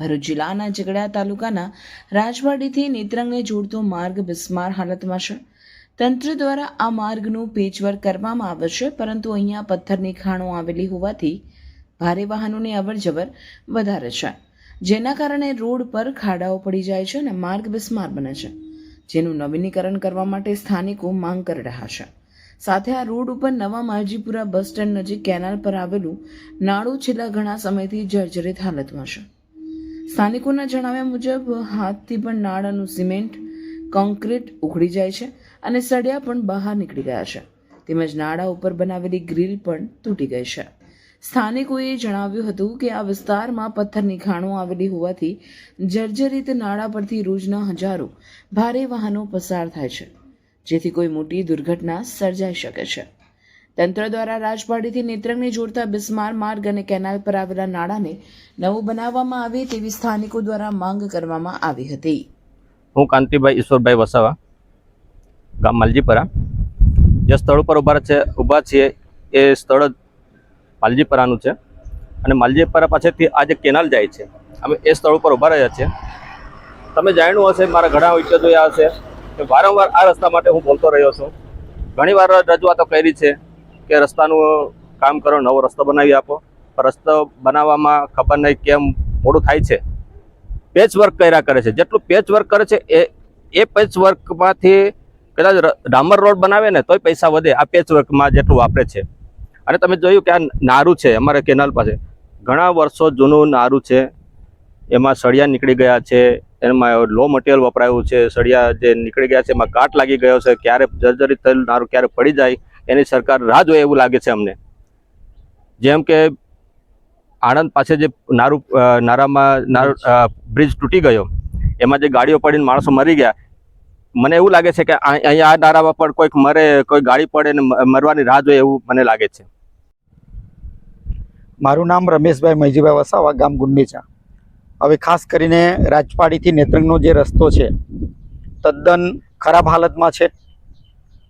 ભરૂચ જિલ્લાના ઝઘડા તાલુકાના રાજવાડીથી નેત્રંગને જોડતો માર્ગ બિસ્માર હાલતમાં છે. તંત્ર દ્વારા આ માર્ગનું પેચવર્ક કરવામાં આવે છે, પરંતુ અહીંયા પથ્થરની ખાણો આવેલી હોવાથી ભારે વાહનોની અવરજવર વધારે છે, જેના કારણે રોડ પર ખાડાઓ પડી જાય છે અને માર્ગ બિસ્માર બને છે, જેનું નવીનીકરણ કરવા માટે સ્થાનિકો માંગ કરી રહ્યા છે. સાથે આ રોડ ઉપર નવા માજીપુરા બસ સ્ટેન્ડ નજીક કેનાલ પર આવેલું નાળું છેલ્લા ઘણા સમયથી જર્જરિત હાલતમાં છે. સ્થાનિકોના જણાવ્યા મુજબ, હાથથી પણ નાળાનું સિમેન્ટ કોન્ક્રીટ ઉખડી જાય છે અને સળિયા પણ બહાર નીકળી ગયા છે. તેમજ નાળા ઉપર બનાવેલી ગ્રીલ પણ તૂટી ગઈ છે. સ્થાનિકોએ જણાવ્યું હતું કે આ વિસ્તારમાં પથ્થરની ખાણો આવેલી હોવાથી જર્જરિત નાળા પરથી રોજના હજારો ભારે વાહનો પસાર થાય છે, જેથી કોઈ મોટી દુર્ઘટના સર્જાઈ શકે છે. તંત્ર દ્વારા રાજવાડીથી નેત્રંગને જોડતા બિસ્માર માર્ગ અને કેનાલ પર આવેલા નાળાને નવું બનાવવામાં આવે તેવી સ્થાનિકો દ્વારા માંગ કરવામાં આવી હતી. હું કાંતિભાઈ ઈશ્વરભાઈ વસાવા, ગામ માલજીપરા. જે સ્થળ ઉપર ઊભા છે ઊભા છીએ, એ સ્થળ માલજીપરાનું છે. અને માલજીપરા પાસેથી આ જે કેનાલ જાય છે, અમે એ સ્થળ ઉપર ઊભા રહ્યા છીએ. તમે જાણ્યું હશે, મારા ઘણા વીડિયો જોયા હશે. કે વારંવાર આ રસ્તા માટે હું બોલતો રહ્યો છું. ઘણીવાર રજૂઆતો કરી છે કે રસ્તાનું કામ કરો, નવો રસ્તો બનાવી આપો. રસ્તો બનાવવામાં ખબર નહીં કેમ મોડું થાય છે. પેચ વર્ક કર્યા કરે છે. જેટલું પેચ વર્ક કરે છે, એ એ પેચ વર્કમાંથી કદાચ ડામર રોડ બનાવે ને તોય પૈસા વધે આ પેચ વર્કમાં જેટલું વાપરે છે. અને તમે જોયું કે આ નારું છે અમારે કેનાલ પાસે. ઘણા વર્ષો જૂનું નારું છે. એમાં સળિયા નીકળી ગયા છે. એમાં લો મટીરિયલ વપરાયું છે. સળિયા જે નીકળી ગયા છે, એમાં કાટ લાગી ગયો છે. ક્યારે જર્જરિત થયેલું નારું ક્યારે પડી જાય એની સરકાર રાહ જોઈએ એવું લાગે છે અમને. જેમ કે આણંદ પાસે જે નારું નારામાં, નારું બ્રિજ તૂટી ગયો, એમાં જે ગાડીઓ પડીને માણસો મરી ગયા, મને એવું લાગે છે કે અહીંયા આ નારામાં પણ કોઈક મરે, કોઈ ગાડી પડે ને મરવાની રાહ જોઈએ એવું મને લાગે છે. મારું નામ રમેશભાઈ મૈજીભાઈ વસાવા, ગામ ગુંડીચા હવે ખાસ કરીને રાજપાડીથી નેત્રંગનો જે રસ્તો છે, તદ્દન ખરાબ હાલતમાં છે.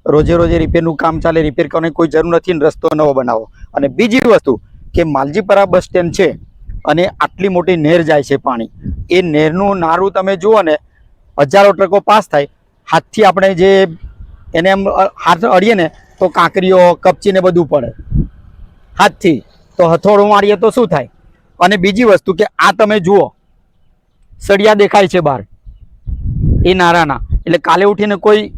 રોજે રોજે રિપેરનું કામ ચાલે, રિપેર કરવાની કોઈ જરૂર નથી ને રસ્તો નવો બનાવો. અને બીજી વસ્તુ કે માલજીપરા બસ સ્ટેન્ડ છે અને આટલી મોટી નહેર જાય છે પાણી. એ નહેરનું નારું તમે જુઓ ને, હજારો ટ્રકો પાસ થાય. હાથથી આપણે જે એને એમ હાથ અડીએ ને, તો કાંકરીઓ કપચીને બધું પડે. હાથથી. તો હથોડું મારીએ તો શું થાય? અને બીજી વસ્તુ કે આ તમે જુઓ, સળિયા દેખાય છે બહાર. એ નારાના. એટલે કાલે ઉઠીને કોઈ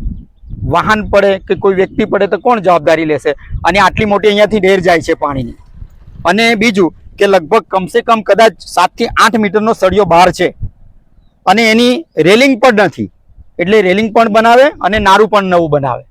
વાહન પડે કે કોઈ વ્યક્તિ પડે તો કોણ જવાબદારી લેશે? અને આટલી મોટી અહીંયાથી ઢેર જાય છે પાણીની. અને બીજું કે લગભગ કમસે કમ કદાચ સાતથી આઠ મીટરનો સળિયો બહાર છે. અને એની રેલિંગ પણ નથી. એટલે રેલિંગ પણ બનાવે અને નારું પણ નવું બનાવે.